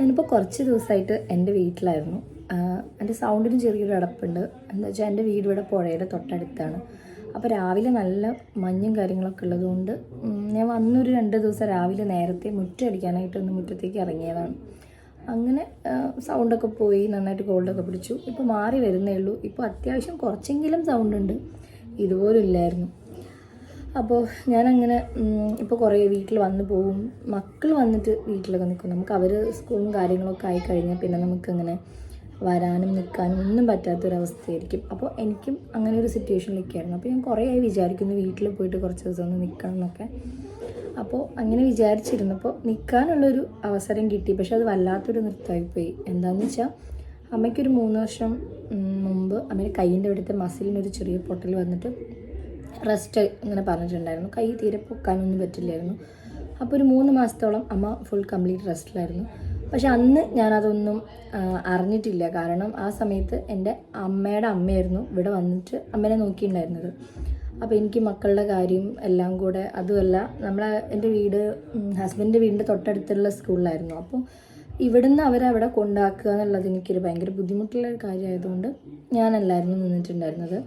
ഞാനിപ്പോൾ കുറച്ച് ദിവസമായിട്ട് എന്റെ വീട്ടിലായിരുന്നു. എന്റെ സൗണ്ടിന് ചെറിയൊരു അടപ്പുണ്ട്. എന്താ വെച്ചാൽ എന്റെ വീട് ഇവിടെ പുഴയുടെ തൊട്ടടുത്താണ്. അപ്പോൾ രാവിലെ നല്ല മഞ്ഞും കാര്യങ്ങളൊക്കെ ഉള്ളതുകൊണ്ട് ഞാൻ വന്നൊരു രണ്ട് ദിവസം രാവിലെ നേരത്തെ മുറ്റടിക്കാനായിട്ട് ഒന്ന് മുറ്റത്തേക്ക് ഇറങ്ങിയതാണ്. അങ്ങനെ സൗണ്ടൊക്കെ പോയി നന്നായിട്ട് കോൾഡൊക്കെ പിടിച്ചു. ഇപ്പോൾ മാറി വരുന്നേ ഉള്ളൂ. ഇപ്പോൾ അത്യാവശ്യം കുറച്ചെങ്കിലും സൗണ്ട് ഉണ്ട് ഇതുപോലും ഇല്ലായിരുന്നു. അപ്പോൾ ഞാനങ്ങനെ ഇപ്പോൾ കുറേ വീട്ടിൽ വന്നു പോകും മക്കൾ വന്നിട്ട് വീട്ടിലൊക്കെ നിൽക്കും നമുക്ക് അവർ സ്കൂളും കാര്യങ്ങളൊക്കെ ആയി കഴിഞ്ഞാൽ പിന്നെ നമുക്കങ്ങനെ വരാനും നിൽക്കാനും ഒന്നും പറ്റാത്തൊരവസ്ഥയായിരിക്കും. അപ്പോൾ എനിക്കും അങ്ങനെ ഒരു സിറ്റുവേഷനിലൊക്കെയായിരുന്നു അപ്പോൾ ഞാൻ കുറേ ആയി വിചാരിക്കുന്നു വീട്ടിൽ പോയിട്ട് കുറച്ച് ദിവസം ഒന്ന് നിൽക്കണം എന്നൊക്കെ. അപ്പോൾ അങ്ങനെ വിചാരിച്ചിരുന്നപ്പോൾ നിൽക്കാനുള്ളൊരു അവസരം കിട്ടി. പക്ഷെ അത് വല്ലാത്തൊരു നൃത്തമായിപ്പോയി എന്താണെന്ന് വെച്ചാൽ അമ്മയ്ക്കൊരു മൂന്ന് വർഷം മുമ്പ് അമ്മയുടെ കൈയിന്റെ അവിടുത്തെ മസിലിനൊരു ചെറിയ പൊട്ടൽ വന്നിട്ട് റെസ്റ്റ് ഇങ്ങനെ പറഞ്ഞിട്ടുണ്ടായിരുന്നു. കൈ തീരെ പൊക്കാനൊന്നും പറ്റില്ലായിരുന്നു. അപ്പോൾ ഒരു മൂന്ന് മാസത്തോളം അമ്മ ഫുൾ കംപ്ലീറ്റ് റെസ്റ്റിലായിരുന്നു പക്ഷെ അന്ന് ഞാനതൊന്നും അറിഞ്ഞിട്ടില്ല. കാരണം ആ സമയത്ത് എന്റെ അമ്മയുടെ അമ്മയായിരുന്നു ഇവിടെ വന്നിട്ട് അമ്മേനെ നോക്കിയിട്ടുണ്ടായിരുന്നത്. അപ്പോൾ എനിക്ക് മക്കളുടെ കാര്യം എല്ലാം കൂടെ അതുമല്ല നമ്മളെ എന്റെ വീട് ഹസ്ബൻഡിന്റെ വീടിന്റെ തൊട്ടടുത്തുള്ള സ്കൂളിലായിരുന്നു അപ്പോൾ ഇവിടുന്ന് അവരെ അവിടെ കൊണ്ടാക്കുക എന്നുള്ളത് എനിക്കൊരു ഭയങ്കര ബുദ്ധിമുട്ടുള്ള ഒരു കാര്യമായതുകൊണ്ട് ഞാനല്ലായിരുന്നു നിന്നിട്ടുണ്ടായിരുന്നത്.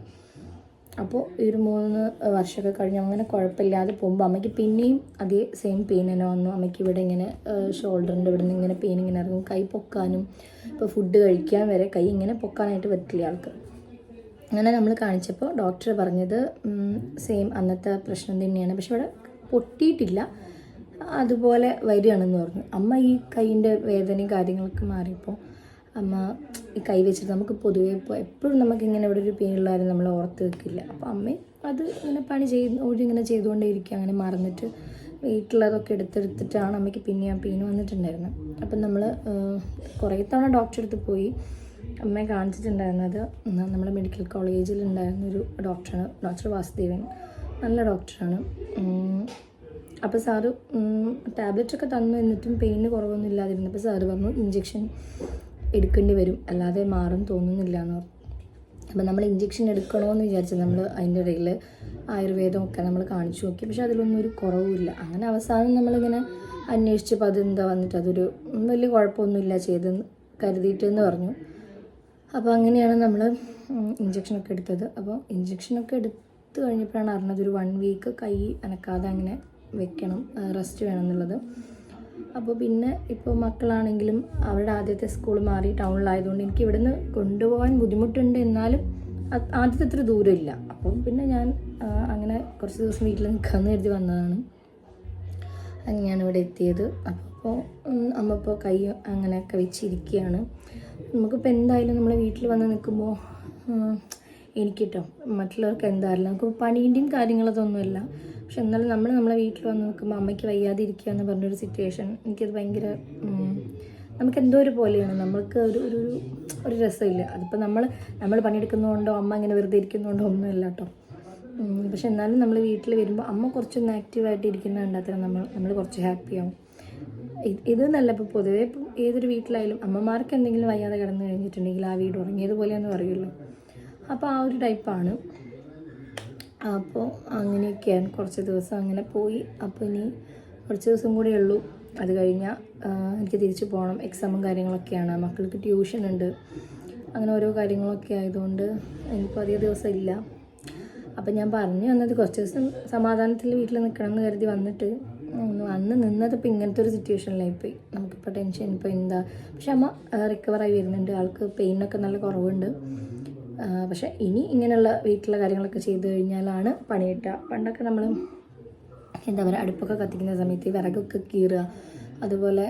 അപ്പോൾ ഈ ഒരു മൂന്ന് വർഷമൊക്കെ കഴിഞ്ഞ് അങ്ങനെ കുഴപ്പമില്ലാതെ പോകുമ്പോൾ അമ്മയ്ക്ക് പിന്നെയും അതേ സെയിം പെയിൻ തന്നെ വന്നു. അമ്മയ്ക്ക് ഇവിടെ ഇങ്ങനെ ഷോൾഡറിന്റെ ഇവിടെ നിന്ന് ഇങ്ങനെ പെയിൻ ഇങ്ങനെ ഇറങ്ങും. കൈ പൊക്കാനും ഇപ്പോൾ ഫുഡ് കഴിക്കാൻ വരെ കൈ ഇങ്ങനെ പൊക്കാനായിട്ട് പറ്റില്ല ആൾക്ക്. അങ്ങനെ നമ്മൾ കാണിച്ചപ്പോൾ ഡോക്ടർ പറഞ്ഞത് സെയിം അന്നത്തെ പ്രശ്നം തന്നെയാണ്. പക്ഷെ ഇവിടെ പൊട്ടിയിട്ടില്ല. അതുപോലെ വരികയാണെന്ന് പറഞ്ഞു. അമ്മ ഈ കൈയിന്റെ വേദനയും കാര്യങ്ങളൊക്കെ മാറിയപ്പോൾ അമ്മ ഈ കൈ വെച്ചിട്ട് നമുക്ക് പൊതുവേ ഇപ്പോൾ എപ്പോഴും നമുക്ക് ഇങ്ങനെ ഇവിടെ ഒരു പെയിൻ ഉള്ളവരും നമ്മൾ ഓർത്ത് വെക്കില്ല. അപ്പോൾ അമ്മ അത് ഇങ്ങനെ പണി ചെയ്ത് ഇങ്ങനെ ചെയ്തുകൊണ്ടേ ഇരിക്കുക അങ്ങനെ മറന്നിട്ട് വീട്ടിലതൊക്കെ എടുത്തെടുത്തിട്ടാണ് അമ്മയ്ക്ക് പിന്നെ ആ പെയിൻ വന്നിട്ടുണ്ടായിരുന്നത് അപ്പം നമ്മൾ കുറേ തവണ ഡോക്ടറെ അടുത്ത് പോയി അമ്മയെ കാണിച്ചിട്ടുണ്ടായിരുന്നത് നമ്മുടെ മെഡിക്കൽ കോളേജിൽ ഉണ്ടായിരുന്ന ഒരു ഡോക്ടറാണ് ഡോക്ടർ വാസുദേവൻ. നല്ല ഡോക്ടറാണ്. അപ്പോൾ സാറ് ടാബ്ലറ്റ് ഒക്കെ തന്നു എന്നിട്ടും പെയിന് കുറവൊന്നും ഇല്ലാതിരുന്നപ്പോൾ സാറ് പറഞ്ഞു ഇഞ്ചെക്ഷൻ എടുക്കേണ്ടി വരും. അല്ലാതെ മാറും തോന്നുന്നില്ല എന്ന് അപ്പം നമ്മൾ ഇഞ്ചെക്ഷൻ എടുക്കണമെന്ന് വിചാരിച്ചു നമ്മൾ അതിന്റെ ഇടയിൽ ആയുർവേദമൊക്കെ നമ്മൾ കാണിച്ചു നോക്കി. പക്ഷെ അതിലൊന്നും ഒരു കുറവുമില്ല. അങ്ങനെ അവസാനം നമ്മളിങ്ങനെ അന്വേഷിച്ചപ്പോൾ അതെന്താ വന്നിട്ട് അതൊരു വലിയ കുഴപ്പമൊന്നുമില്ല ചെയ്തെന്ന് കരുതിയിട്ടെന്ന് പറഞ്ഞു. അപ്പോൾ അങ്ങനെയാണ് നമ്മൾ ഇഞ്ചെക്ഷനൊക്കെ എടുത്തത്. അപ്പോൾ ഇഞ്ചെക്ഷനൊക്കെ എടുത്തു കഴിഞ്ഞപ്പോഴാണ് അറിഞ്ഞത് ഒരു വൺ വീക്ക് കൈ അനക്കാതെ അങ്ങനെ വെക്കണം റെസ്റ്റ് വേണം എന്നുള്ളത്. അപ്പോൾ പിന്നെ ഇപ്പോൾ മക്കളാണെങ്കിലും അവരുടെ ആദ്യത്തെ സ്കൂൾ മാറി ടൗണിലായതുകൊണ്ട് എനിക്ക് ഇവിടുന്ന് കൊണ്ടുപോകാൻ ബുദ്ധിമുട്ടുണ്ട് എന്നാലും ആദ്യത്തെ അത്ര ദൂരമില്ല അപ്പം പിന്നെ ഞാൻ അങ്ങനെ കുറച്ച് ദിവസം വീട്ടിൽ നിൽക്കാമെന്ന് കരുതി വന്നതാണ്. അങ്ങനെയാണ് ഇവിടെ എത്തിയത്. അപ്പോൾ അമ്മ ഇപ്പോൾ കൈ അങ്ങനെയൊക്കെ വെച്ചിരിക്കുകയാണ്. നമുക്കിപ്പോൾ എന്തായാലും നമ്മളെ വീട്ടിൽ വന്ന് നിൽക്കുമ്പോൾ എനിക്ക് കേട്ടോ മറ്റുള്ളവർക്ക് എന്തായാലും. നമുക്ക് പണീന്റെയും കാര്യങ്ങളതൊന്നുമില്ല. പക്ഷെ എന്നാലും നമ്മൾ നമ്മളെ വീട്ടിൽ വന്ന് നിൽക്കുമ്പോൾ അമ്മയ്ക്ക് വയ്യാതെ ഇരിക്കുക എന്ന് പറഞ്ഞൊരു സിറ്റുവേഷൻ എനിക്കത് ഭയങ്കര നമുക്ക് എന്തോ ഒരു പോലെയാണ്. നമ്മൾക്ക് ഒരു ഒരു ഒരു രസമില്ല. അതിപ്പോൾ നമ്മൾ നമ്മൾ പണിയെടുക്കുന്നതുകൊണ്ടോ അമ്മ ഇങ്ങനെ വെറുതെ ഇരിക്കുന്നതുകൊണ്ടോ ഒന്നുമില്ല കേട്ടോ പക്ഷെ എന്നാലും നമ്മൾ വീട്ടിൽ വരുമ്പോൾ അമ്മ കുറച്ചൊന്ന് ആക്റ്റീവായിട്ട് ഇരിക്കുന്ന കണ്ടാൽ നമ്മൾ നമ്മൾ കുറച്ച് ഹാപ്പിയാവും ഇത് നല്ല ഇപ്പോൾ പൊതുവേ ഇപ്പം ഏതൊരു വീട്ടിലായാലും അമ്മമാർക്ക് എന്തെങ്കിലും വയ്യാതെ കിടന്നു കഴിഞ്ഞിട്ടുണ്ടെങ്കിൽ ആ വീട് ഉറങ്ങിയതുപോലെയെന്ന് പറയുമല്ലോ അപ്പോൾ ആ ഒരു ടൈപ്പാണ് അപ്പോൾ അങ്ങനെയൊക്കെയാണ് കുറച്ച് ദിവസം അങ്ങനെ പോയി. അപ്പോൾ ഇനി കുറച്ച് ദിവസം കൂടെ ഉള്ളൂ. അത് കഴിഞ്ഞാൽ എനിക്ക് തിരിച്ചു പോകണം എക്സാമും കാര്യങ്ങളൊക്കെയാണ്. മക്കൾക്ക് ട്യൂഷൻ ഉണ്ട്. അങ്ങനെ ഓരോ കാര്യങ്ങളൊക്കെ ആയതുകൊണ്ട് എനിക്കിപ്പോൾ അധിക ദിവസം ഇല്ല. അപ്പം ഞാൻ പറഞ്ഞു വന്നത് കുറച്ച് ദിവസം സമാധാനത്തിൽ വീട്ടിൽ നിൽക്കണം എന്ന് കരുതി വന്നിട്ട് അന്ന് നിന്നത് ഇപ്പോൾ ഇങ്ങനത്തെ ഒരു സിറ്റുവേഷനിലായി പോയി. നമുക്കിപ്പോൾ ടെൻഷൻ ഇപ്പോൾ എന്താ? പക്ഷെ അമ്മ റിക്കവറായി വരുന്നുണ്ട്. ആൾക്ക് പെയിനൊക്കെ നല്ല കുറവുണ്ട്. പക്ഷെ ഇനി ഇങ്ങനെയുള്ള വീട്ടിലെ കാര്യങ്ങളൊക്കെ ചെയ്തു കഴിഞ്ഞാലാണ് പണി കിട്ടുക പണ്ടൊക്കെ നമ്മൾ എന്താ പറയുക അടുപ്പൊക്കെ കത്തിക്കുന്ന സമയത്ത് വിറകൊക്കെ കീറുക. അതുപോലെ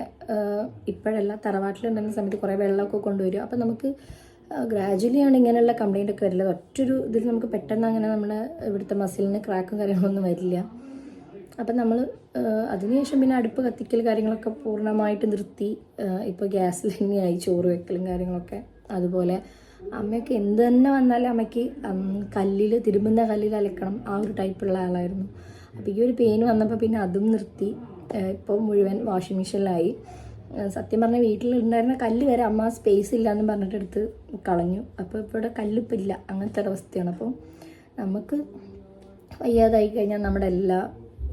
ഇപ്പോഴല്ല തറവാട്ടിലുണ്ടായിരുന്ന സമയത്ത് കുറേ വെള്ളമൊക്കെ കൊണ്ടുവരിക. അപ്പോൾ നമുക്ക് ഗ്രാജുവലിയാണ് ഇങ്ങനെയുള്ള കംപ്ലൈന്റ് ഒക്കെ വരില്ല ഒറ്റൊരു ഇതിൽ നമുക്ക് പെട്ടെന്ന് അങ്ങനെ നമ്മുടെ ഇവിടുത്തെ മസിലിന് ക്രാക്കും കാര്യങ്ങളൊന്നും വരില്ല. അപ്പം നമ്മൾ അതിനുശേഷം പിന്നെ അടുപ്പ് കത്തിക്കൽ കാര്യങ്ങളൊക്കെ പൂർണമായിട്ട് നിർത്തി. ഇപ്പോൾ ഗ്യാസിൽ തന്നെയായി ചോറ് വെക്കലും കാര്യങ്ങളൊക്കെ. അതുപോലെ അമ്മയൊക്കെ എന്ത് തന്നെ വന്നാലും അമ്മയ്ക്ക് കല്ലിൽ തിരുമ്പുന്ന കല്ലിൽ അലക്കണം. ആ ഒരു ടൈപ്പുള്ള ആളായിരുന്നു. അപ്പോൾ ഈ ഒരു പെയിൻ വന്നപ്പോൾ പിന്നെ അതും നിർത്തി. ഇപ്പോൾ മുഴുവൻ വാഷിംഗ് മെഷീനിലായി സത്യം പറഞ്ഞാൽ വീട്ടിലുണ്ടായിരുന്ന കല്ല് വരെ അമ്മ സ്പേസ് ഇല്ല എന്ന് പറഞ്ഞിട്ട് എടുത്ത് കളഞ്ഞു. അപ്പോൾ ഇവിടെ കല്ലിപ്പോൾ ഇല്ല. അങ്ങനത്തെ ഒരു അവസ്ഥയാണ്. അപ്പോൾ നമുക്ക് വയ്യാതായി കഴിഞ്ഞാൽ നമ്മുടെ എല്ലാ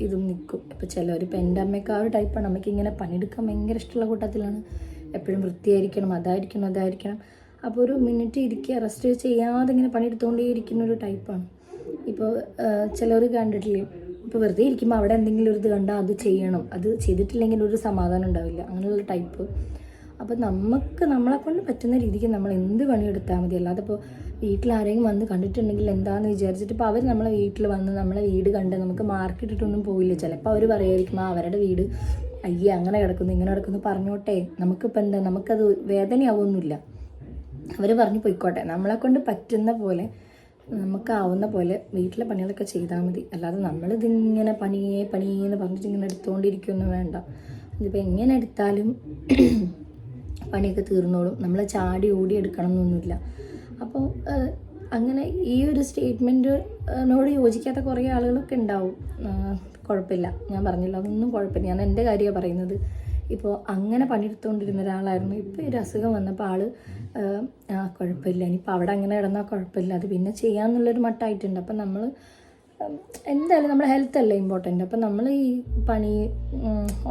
ഇതും നിൽക്കും ഇപ്പോൾ ചിലവർ ഒരു എന്റെ അമ്മയൊക്കെ ആ ഒരു ടൈപ്പാണ് അമ്മയ്ക്ക് ഇങ്ങനെ പണിയെടുക്കാൻ ഭയങ്കര ഇഷ്ടമുള്ള കൂട്ടത്തിലാണ്. എപ്പോഴും വൃത്തിയായിരിക്കണം അതായിരിക്കണം അതായിരിക്കണം. അപ്പോൾ ഒരു മിനിറ്റ് ഇരിക്കുക റെസ്റ്റ് ചെയ്യാതെ ഇങ്ങനെ പണിയെടുത്തുകൊണ്ടേ ഇരിക്കുന്ന ഒരു ടൈപ്പാണ് ഇപ്പോൾ ചിലർ കണ്ടിട്ടില്ലേ? ഇപ്പോൾ വെറുതെ ഇരിക്കുമ്പോൾ അവിടെ എന്തെങ്കിലും ഒരു ഇത് കണ്ടാൽ അത് ചെയ്യണം. അത് ചെയ്തിട്ടില്ലെങ്കിൽ ഒരു സമാധാനം ഉണ്ടാവില്ല. അങ്ങനെയുള്ള ടൈപ്പ് അപ്പോൾ നമുക്ക് നമ്മളെ കൊണ്ട് പറ്റുന്ന രീതിക്ക് നമ്മൾ എന്ത് പണിയെടുത്താൽ മതി. അല്ലാതെ ഇപ്പോൾ വീട്ടിൽ ആരെങ്കിലും വന്ന് കണ്ടിട്ടുണ്ടെങ്കിൽ എന്താന്ന് വിചാരിച്ചിട്ട് ഇപ്പോൾ അവർ നമ്മളെ വീട്ടിൽ വന്ന് നമ്മളെ വീട് കണ്ട് നമുക്ക് മാർക്കിട്ടിട്ടൊന്നും പോയില്ല ചിലപ്പോൾ അവർ പറയുമായിരിക്കും ആ അവരുടെ വീട് അയ്യേ അങ്ങനെ കിടക്കുന്നു ഇങ്ങനെ കിടക്കുന്നു. പറഞ്ഞോട്ടെ. നമുക്കിപ്പോൾ എന്താ? നമുക്കത് വേദനയാവൊന്നുമില്ല. അവർ പറഞ്ഞു പോയിക്കോട്ടെ. നമ്മളെ കൊണ്ട് പറ്റുന്ന പോലെ നമുക്കാവുന്ന പോലെ വീട്ടിലെ പണികളൊക്കെ ചെയ്താൽ മതി. അല്ലാതെ നമ്മളിതിങ്ങനെ പണിയെ പണിയെന്ന് പറഞ്ഞിട്ട് ഇങ്ങനെ എടുത്തുകൊണ്ടിരിക്കുകയൊന്നും വേണ്ട. ഇതിപ്പോൾ എങ്ങനെ എടുത്താലും പണിയൊക്കെ തീർന്നോളും. നമ്മളെ ചാടി ഓടി എടുക്കണം എന്നൊന്നുമില്ല അപ്പോൾ അങ്ങനെ ഈ ഒരു സ്റ്റേറ്റ്മെന്റിനോട് യോജിക്കാത്ത കുറേ ആളുകളൊക്കെ ഉണ്ടാവും. കുഴപ്പമില്ല. ഞാൻ പറഞ്ഞില്ല അതൊന്നും കുഴപ്പമില്ല. ഞാൻ എന്റെ കാര്യമാണ് പറയുന്നത്. ഇപ്പോൾ അങ്ങനെ പണിയെടുത്തുകൊണ്ടിരുന്ന ഒരാളായിരുന്നു. ഇപ്പോൾ ഒരു അസുഖം വന്നപ്പോൾ ആൾ ആ കുഴപ്പമില്ല ഇനിയിപ്പോൾ അവിടെ അങ്ങനെ കിടന്നാൽ കുഴപ്പമില്ല അത് പിന്നെ ചെയ്യാമെന്നുള്ളൊരു മട്ടായിട്ടുണ്ട്. അപ്പം നമ്മൾ എന്തായാലും നമ്മുടെ ഹെൽത്ത് അല്ലേ ഇമ്പോർട്ടന്റ് അപ്പം നമ്മൾ ഈ പണി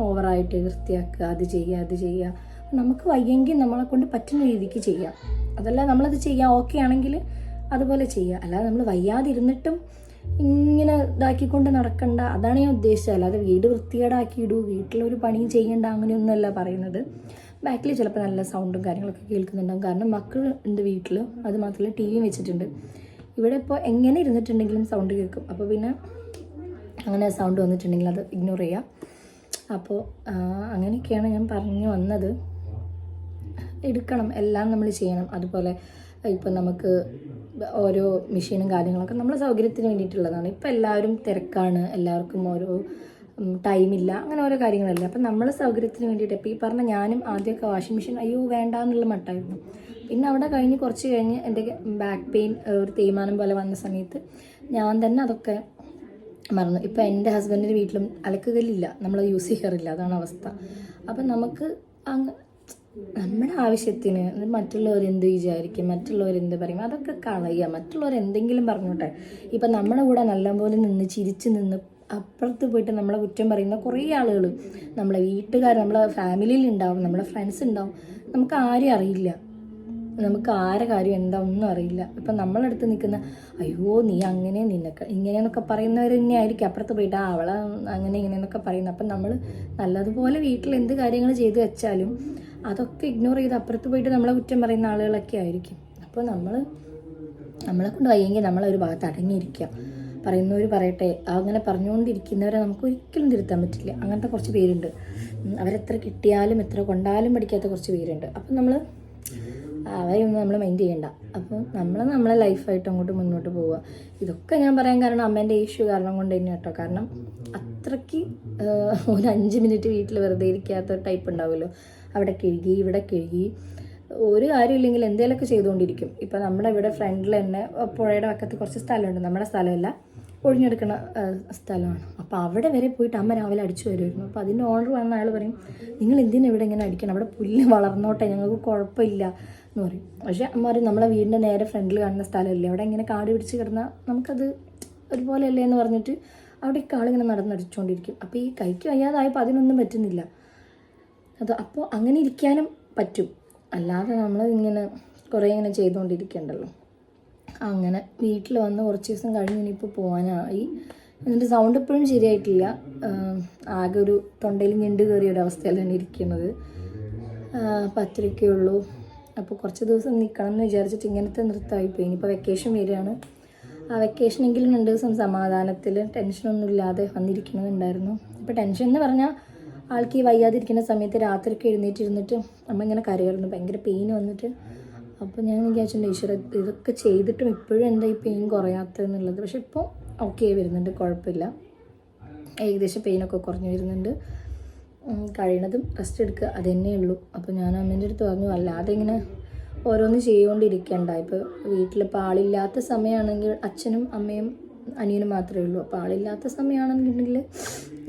ഓവറായിട്ട് വൃത്തിയാക്കുക അത് ചെയ്യുക അത് ചെയ്യുക. നമുക്ക് വയ്യെങ്കിൽ നമ്മളെ കൊണ്ട് പറ്റുന്ന രീതിക്ക് ചെയ്യാം. അതല്ല നമ്മളത് ചെയ്യാം ഓക്കെ ആണെങ്കിൽ അതുപോലെ ചെയ്യുക അല്ലാതെ നമ്മൾ വയ്യാതിരുന്നിട്ടും ഇങ്ങനെ ഇതാക്കിക്കൊണ്ട് നടക്കണ്ട. അതാണ് ഞാൻ ഉദ്ദേശിച്ചത്. അല്ലാതെ വീട് വൃത്തികേടാക്കി ഇടൂ വീട്ടിലൊരു പണിയും ചെയ്യണ്ട അങ്ങനെയൊന്നുമല്ല പറയുന്നത്. ബാക്കിൽ ചിലപ്പോൾ നല്ല സൗണ്ടും കാര്യങ്ങളൊക്കെ കേൾക്കുന്നുണ്ടാകും കാരണം മക്കൾ ഉണ്ട് വീട്ടിൽ അത് മാത്രമല്ല ടി വി വെച്ചിട്ടുണ്ട്. ഇവിടെ ഇപ്പോൾ എങ്ങനെ ഇരുന്നിട്ടുണ്ടെങ്കിലും സൗണ്ട് കേൾക്കും. അപ്പോൾ പിന്നെ അങ്ങനെ സൗണ്ട് വന്നിട്ടുണ്ടെങ്കിൽ അത് ഇഗ്നോർ ചെയ്യാം അപ്പോൾ അങ്ങനെയൊക്കെയാണ് ഞാൻ പറഞ്ഞു വന്നത്. എടുക്കണം. എല്ലാം നമ്മൾ ചെയ്യണം. അതുപോലെ ഇപ്പം നമുക്ക് ഓരോ മെഷീനും കാര്യങ്ങളൊക്കെ നമ്മളെ സൗകര്യത്തിന് വേണ്ടിയിട്ടുള്ളതാണ്. ഇപ്പം എല്ലാവരും തിരക്കാണ് എല്ലാവർക്കും ഓരോ ടൈമില്ല അങ്ങനെ ഓരോ കാര്യങ്ങളല്ലേ. അപ്പം നമ്മളെ സൗകര്യത്തിന് വേണ്ടിയിട്ട് ഇപ്പോൾ ഈ പറഞ്ഞ ഞാനും ആദ്യമൊക്കെ വാഷിംഗ് മെഷീൻ അയ്യോ വേണ്ട എന്നുള്ള മട്ടായിരുന്നു. പിന്നെ അവിടെ കഴിഞ്ഞ് കുറച്ച് കഴിഞ്ഞ് എന്റെ ബാക്ക് പെയിൻ ഒരു തേയ്മാനം പോലെ വന്ന സമയത്ത് ഞാൻ തന്നെ അതൊക്കെ മറന്നു. ഇപ്പം എന്റെ ഹസ്ബൻഡിന്റെ വീട്ടിലും അലക്കുകല്ലില്ല നമ്മൾ യൂസ് ചെയ്യാറില്ല അതാണ് അവസ്ഥ. അപ്പം നമുക്ക് അങ്ങ് നമ്മുടെ ആവശ്യത്തിന് മറ്റുള്ളവർ എന്ത് വിചാരിക്കും മറ്റുള്ളവർ എന്ത് പറയും അതൊക്കെ കളയുക. മറ്റുള്ളവർ എന്തെങ്കിലും പറഞ്ഞോട്ടെ. ഇപ്പം നമ്മുടെ കൂടെ നല്ലപോലെ നിന്ന് ചിരിച്ച് നിന്ന് അപ്പുറത്ത് പോയിട്ട് നമ്മളെ കുറ്റം പറയുന്ന കുറേ ആളുകൾ നമ്മളെ വീട്ടുകാർ നമ്മളെ ഫാമിലിയിൽ ഉണ്ടാവും നമ്മളെ ഫ്രണ്ട്സ് ഉണ്ടാവും. നമുക്ക് ആരും അറിയില്ല. നമുക്ക് ആരെ കാര്യം എന്താ ഒന്നും അറിയില്ല. ഇപ്പം നമ്മളടുത്ത് നിൽക്കുന്ന അയ്യോ നീ അങ്ങനെ നിനക്ക് ഇങ്ങനെയെന്നൊക്കെ പറയുന്നവർ തന്നെ ആയിരിക്കും. അപ്പുറത്ത് പോയിട്ട് ആ അവളെ അങ്ങനെ ഇങ്ങനെയെന്നൊക്കെ പറയുന്നത് അപ്പം നമ്മൾ നല്ലതുപോലെ വീട്ടിൽ എന്ത് കാര്യങ്ങൾ ചെയ്തു വെച്ചാലും അതൊക്കെ ഇഗ്നോർ ചെയ്ത് അപ്പുറത്ത് പോയിട്ട് നമ്മളെ കുറ്റം പറയുന്ന ആളുകളൊക്കെ ആയിരിക്കും. അപ്പോൾ നമ്മൾ നമ്മളെ കൊണ്ട് വയ്യെങ്കിൽ നമ്മളൊരു ഭാഗത്ത് അടങ്ങിയിരിക്കുക. പറയുന്നവർ പറയട്ടെ അങ്ങനെ പറഞ്ഞുകൊണ്ടിരിക്കുന്നവരെ നമുക്ക് ഒരിക്കലും തിരുത്താൻ പറ്റില്ല. അങ്ങനത്തെ കുറച്ച് പേരുണ്ട്. അവരെത്ര കിട്ടിയാലും എത്ര കൊണ്ടാലും പഠിക്കാത്ത കുറച്ച് പേരുണ്ട്. അപ്പം നമ്മൾ അവരെയൊന്നും നമ്മൾ മൈൻഡ് ചെയ്യണ്ട. അപ്പം നമ്മൾ നമ്മളെ ലൈഫായിട്ട് അങ്ങോട്ട് മുന്നോട്ട് പോവുക. ഇതൊക്കെ ഞാൻ പറയാൻ കാരണം അമ്മേന്റെ ഇഷ്യൂ കാരണം കൊണ്ട് തന്നെ കേട്ടോ കാരണം അത്രയ്ക്ക് ഒരു അഞ്ച് മിനിറ്റ് വീട്ടിൽ വെറുതെ ഇരിക്കാത്ത ടൈപ്പ് ഉണ്ടാവുമല്ലോ. അവിടെ കിഴുകി ഇവിടെ കിഴുകി. ഒരു കാര്യമില്ലെങ്കിൽ എന്തെങ്കിലുമൊക്കെ ചെയ്തുകൊണ്ടിരിക്കും. ഇപ്പോൾ നമ്മുടെ ഇവിടെ ഫ്രണ്ടിൽ തന്നെ പുഴയുടെ വക്കത്ത് കുറച്ച് സ്ഥലമുണ്ട്. നമ്മുടെ സ്ഥലമല്ല ഒഴിഞ്ഞെടുക്കുന്ന സ്ഥലമാണ്. അപ്പോൾ അവിടെ വരെ പോയിട്ട് അമ്മ രാവിലെ അടിച്ചു വരുമായിരുന്നു. അപ്പോൾ അതിന്റെ ഓണർ വന്ന അയാൾ പറയും നിങ്ങൾ എന്തിനാ ഇവിടെ ഇങ്ങനെ അടിക്കണം? അവിടെ പുല്ല് വളർന്നോട്ടെ ഞങ്ങൾക്ക് കുഴപ്പമില്ല എന്ന് പറയും. പക്ഷേ അമ്മ പറയും നമ്മളെ വീടിന്റെ നേരെ ഫ്രണ്ടിൽ കാണുന്ന സ്ഥലമല്ലേ? അവിടെ ഇങ്ങനെ കാട് പിടിച്ച് കിടന്നാൽ നമുക്കത് ഒരുപോലെ അല്ലേ എന്ന് പറഞ്ഞിട്ട് അവിടെ ആളിങ്ങനെ നടന്നടിച്ചുകൊണ്ടിരിക്കും. അപ്പോൾ ഈ കൈക്ക് വയ്യാതായപ്പോൾ അതിനൊന്നും പറ്റുന്നില്ല. അത് അപ്പോൾ അങ്ങനെ ഇരിക്കാനും പറ്റും. അല്ലാതെ നമ്മൾ ഇങ്ങനെ കുറേ ഇങ്ങനെ ചെയ്തുകൊണ്ടിരിക്കണ്ടല്ലോ അങ്ങനെ വീട്ടിൽ വന്ന് കുറച്ച് ദിവസം കഴിഞ്ഞ് ഇനിയിപ്പോൾ പോകാനായി എന്നിട്ട് സൗണ്ട് ഇപ്പോഴും ശരിയായിട്ടില്ല. ആകെ ഒരു തൊണ്ടയിൽ ഞെണ്ട് കയറിയ ഒരു അവസ്ഥയിലാണ് ഇരിക്കുന്നത് അപ്പം അത്രയൊക്കെ ഉള്ളൂ. അപ്പോൾ കുറച്ച് ദിവസം നിൽക്കണം എന്ന് വിചാരിച്ചിട്ട് ഇങ്ങനത്തെ നൃത്തമായിപ്പോയി. ഇനിയിപ്പോൾ വെക്കേഷൻ വരികയാണ്. ആ വെക്കേഷനെങ്കിലും രണ്ട് ദിവസം സമാധാനത്തിൽ ടെൻഷനൊന്നും ഇല്ലാതെ വന്നിരിക്കണമെന്നുണ്ടായിരുന്നു ഇപ്പോൾ ടെൻഷൻ എന്ന് പറഞ്ഞാൽ ആൾക്ക് ഈ വയ്യാതിരിക്കുന്ന സമയത്ത് രാത്രിയൊക്കെ എഴുന്നേറ്റിരുന്നിട്ട് അമ്മ ഇങ്ങനെ കരയായിരുന്നു ഭയങ്കര പെയിൻ വന്നിട്ട്. അപ്പോൾ ഞാൻ വിചാരിച്ചിട്ടുണ്ട് ഈശ്വര ഇതൊക്കെ ചെയ്തിട്ടും ഇപ്പോഴും എന്താ ഈ പെയിൻ കുറയാത്തതെന്നുള്ളത്? പക്ഷെ ഇപ്പോൾ ഓക്കെ വരുന്നുണ്ട് കുഴപ്പമില്ല. ഏകദേശം പെയിനൊക്കെ കുറഞ്ഞു വരുന്നുണ്ട്. കഴിയണതും റെസ്റ്റ് എടുക്കുക അത് തന്നെ ഉള്ളൂ. അപ്പോൾ ഞാൻ അമ്മേന്റെ അടുത്ത് പറഞ്ഞു അല്ലാതെ ഇങ്ങനെ ഓരോന്ന് ചെയ്തുകൊണ്ടിരിക്കണ്ട. ഇപ്പോൾ വീട്ടിലിപ്പോൾ ആളില്ലാത്ത സമയമാണെങ്കിൽ അച്ഛനും അമ്മയും അനിയനും മാത്രമേ ഉള്ളൂ. അപ്പോൾ ആളില്ലാത്ത സമയമാണെന്നുണ്ടെങ്കിൽ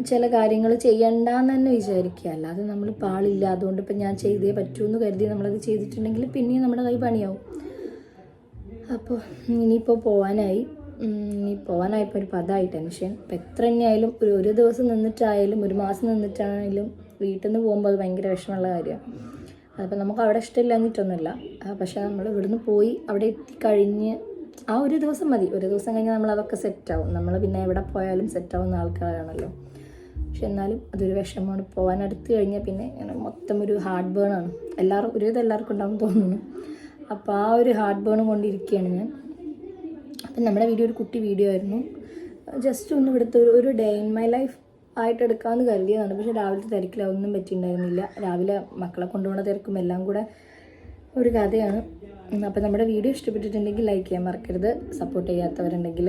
ചില കാര്യങ്ങൾ ചെയ്യണ്ടെന്ന് തന്നെ വിചാരിക്കുക. അല്ലാതെ നമ്മൾ പാളില്ല. അതുകൊണ്ട് ഇപ്പം ഞാൻ ചെയ്തേ പറ്റൂ എന്ന് കരുതി നമ്മളത് ചെയ്തിട്ടുണ്ടെങ്കിൽ പിന്നെയും നമ്മുടെ കൈ പണിയാവും. അപ്പോൾ ഇനിയിപ്പോൾ പോകാനായി ഇനി പോകാനായപ്പോൾ ഒരു പദമായി ടെൻഷൻ. ഇപ്പം എത്ര തന്നെയായാലും ഒരു ഒരു ദിവസം നിന്നിട്ടായാലും ഒരു മാസം നിന്നിട്ടായാലും വീട്ടിൽ നിന്ന് പോകുമ്പോൾ അത് ഭയങ്കര വിഷമമുള്ള കാര്യമാണ്. അതിപ്പോൾ നമുക്ക് അവിടെ ഇഷ്ടമില്ലാഞ്ഞിട്ടൊന്നുമില്ല. പക്ഷേ നമ്മൾ ഇവിടുന്ന് പോയി അവിടെ എത്തിക്കഴിഞ്ഞ് ആ ഒരു ദിവസം മതി. ഒരു ദിവസം കഴിഞ്ഞാൽ നമ്മൾ അതൊക്കെ സെറ്റാവും നമ്മൾ പിന്നെ എവിടെ പോയാലും സെറ്റാവുന്ന ആൾക്കാരാണല്ലോ. പക്ഷെ എന്നാലും അതൊരു വിഷമമാണ്. പോകാൻ അടുത്ത് കഴിഞ്ഞാൽ പിന്നെ ഇങ്ങനെ മൊത്തം ഒരു ഹാർഡ് ബേൺ ആണ്. എല്ലാവരും ഒരുവിധം എല്ലാവർക്കും ഉണ്ടാകും തോന്നുന്നു. അപ്പോൾ ആ ഒരു ഹാർഡ് ബേൺ കൊണ്ടിരിക്കുകയാണ് ഞാൻ. അപ്പം നമ്മുടെ വീഡിയോ ഒരു കുട്ടി വീഡിയോ ആയിരുന്നു. ജസ്റ്റ് ഒന്ന് ഇവിടുത്തെ ഒരു ഒരു ഡേ ഇൻ മൈ ലൈഫ് ആയിട്ട് എടുക്കാമെന്ന് കരുതിയതാണ്. പക്ഷേ രാവിലത്തെ തിരക്കിൽ ഒന്നും പറ്റിയിട്ടുണ്ടായിരുന്നില്ല. രാവിലെ മക്കളെ കൊണ്ടുപോകുന്ന തിരക്കും എല്ലാം കൂടെ ഒരു കഥയാണ്. അപ്പോൾ നമ്മുടെ വീഡിയോ ഇഷ്ടപ്പെട്ടിട്ടുണ്ടെങ്കിൽ ലൈക്ക് ചെയ്യാൻ മറക്കരുത്. സപ്പോർട്ട് ചെയ്യാത്തവരുണ്ടെങ്കിൽ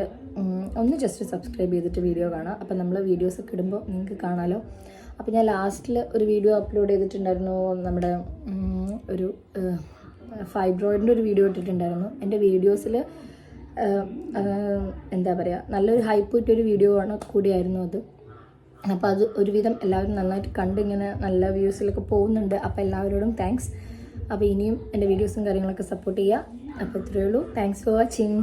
ഒന്ന് ജസ്റ്റ് സബ്സ്ക്രൈബ് ചെയ്തിട്ട് വീഡിയോ കാണാം അപ്പോൾ നമ്മൾ വീഡിയോസ് ഒക്കെ ഇടുമ്പോൾ നിങ്ങൾക്ക് കാണാമല്ലോ അപ്പോൾ ഞാൻ ലാസ്റ്റിൽ ഒരു വീഡിയോ അപ്ലോഡ് ചെയ്തിട്ടുണ്ടായിരുന്നു. നമ്മുടെ ഒരു ഫൈബ്രോയിഡിന്റെ ഒരു വീഡിയോ ഇട്ടിട്ടുണ്ടായിരുന്നു. എന്റെ വീഡിയോസിൽ എന്താ പറയുക നല്ലൊരു ഹൈപ്പ് കിട്ടിയൊരു വീഡിയോ ആണ് കൂടിയായിരുന്നു അത്. അപ്പോൾ അത് ഒരുവിധം എല്ലാവരും നന്നായിട്ട് കണ്ടിങ്ങനെ നല്ല വ്യൂസിലൊക്കെ പോകുന്നുണ്ട്. അപ്പോൾ എല്ലാവരോടും താങ്ക്സ് അപ്പോൾ ഇനിയും എന്റെ വീഡിയോസും കാര്യങ്ങളൊക്കെ സപ്പോർട്ട് ചെയ്യുക അപ്പോൾ ഇത്രയേ ഉള്ളൂ. Thanks for watching